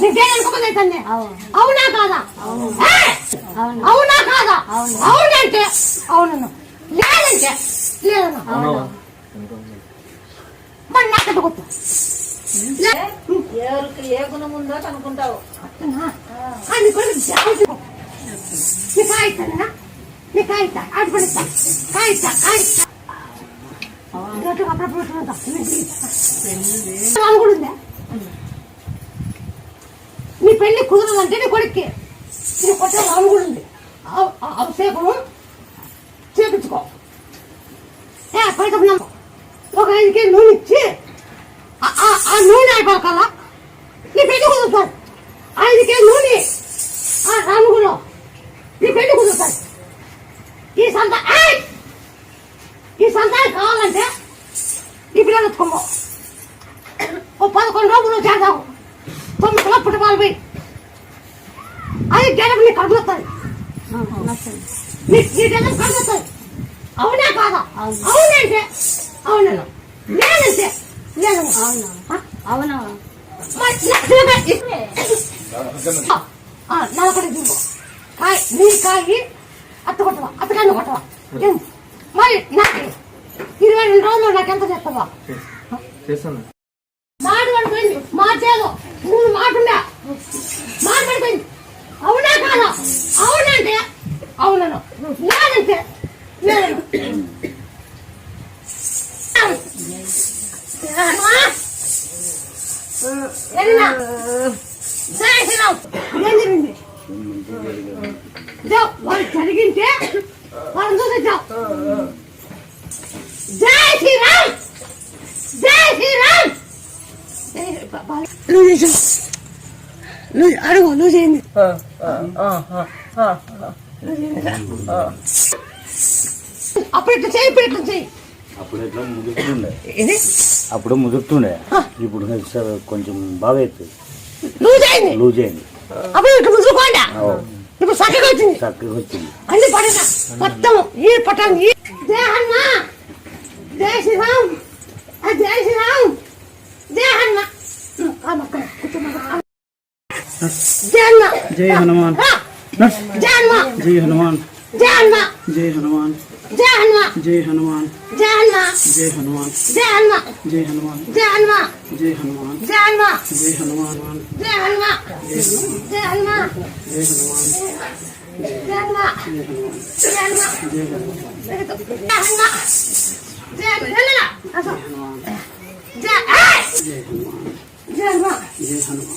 నీకేం అనుకోకుండా అవును. అవునా కాదా! అవును. అవునా. కాదా? అవును. అవునంటే? అవునను. లేదంటే? లేదను. మరి నాకంటే కొట్టు. ఎవరికి ఏ గుణం ఉందో కనుక్కుంటావు జాగ్రత్త నీ కాయిస్తానా నీ కాయిస్తా ఆడు పడిస్తా కాయిస్తా కాయిస్తా అప్పుడప్పుడు అనుకుంటుందా పెళ్ళి కుదరదంటే నీ కొడుక్కి. నీ కొట్టే అనుకుంటుంది అవసేపు చేపించుకో. ఏ ఒక ఐదు కేజీ నూనె ఇచ్చి ఆ- నూనె అయిపోకాల నీ పెళ్ళి కుదురుతాడు ఐదు కేజీ నూనె. ఆ రాముగులో నీ పెళ్ళి కుదురుతాడు ఈ సంత ఈ సంతానం కావాలంటే నీ పిల్లలు ఎత్తుకోమో ఓ పదకొండు రోజులు చేద్దాము తొమ్మిది కిలో పోయి. అది గెలపు నీ కడుపు వస్తుంది నీ నీ గెలపు కడుపు వస్తుంది అవునా కాదా? అవును. అవునంటే? అవునను లేదంటే లేదను అవును? అవును? నలకడి దింపు కాయ నీ కాయి అత్త కొట్టవా? అత్తకాన్ని కొట్టవా? ఏం? మరి నాకు? ఇరవై రెండు రోజులు నాకు ఎంత చేస్తావా? చేస్తాను. మాట పడిపోయింది మార్చేదో నువ్వు మాట ఉందా మాట పడిపోయింది అవునా కాదా అవునంటే అవునను లేదంటే లేదను వెళ్ళినా జై శ్రీరామ్ ఏం జరిగింది జావ్ వాళ్ళు జరిగింటే వాళ్ళని చూసి జై శ్రీరామ్ జై శ్రీరామ్ నువ్వు చేసావు. నువ్వు అడుగు నువ్వు చేయండి. అప్పుడు ఇట్లా చేయి ఇప్పుడు ఇట్లా చేయి? అప్పుడు ఎట్లా ముదురుతుండే ఇది అప్పుడు ముదురుతుండే ఇప్పుడు కొంచెం బాగా అవుతుంది నువ్వు చేయండి లూజ్ అయింది. అప్పుడు ఇట్లా. ఇప్పుడు చక్కగా వచ్చింది. చక్కగా వచ్చింది. అన్ని పడిన మొత్తం ఈ పట్టాను ఈ జై హనుమ. జై శ్రీరామ్. ఆ జై శ్రీరామ్. హనుమ. జై హనుమాన్. రా. జై హనుమ జై హనుమాన్ జై హనుమ జై హనుమాన్ జై హనుమ జై హనుమాన్ జై హనుమ జై హనుమాన్ జై హనుమ జై హనుమాన్ జై హనుమ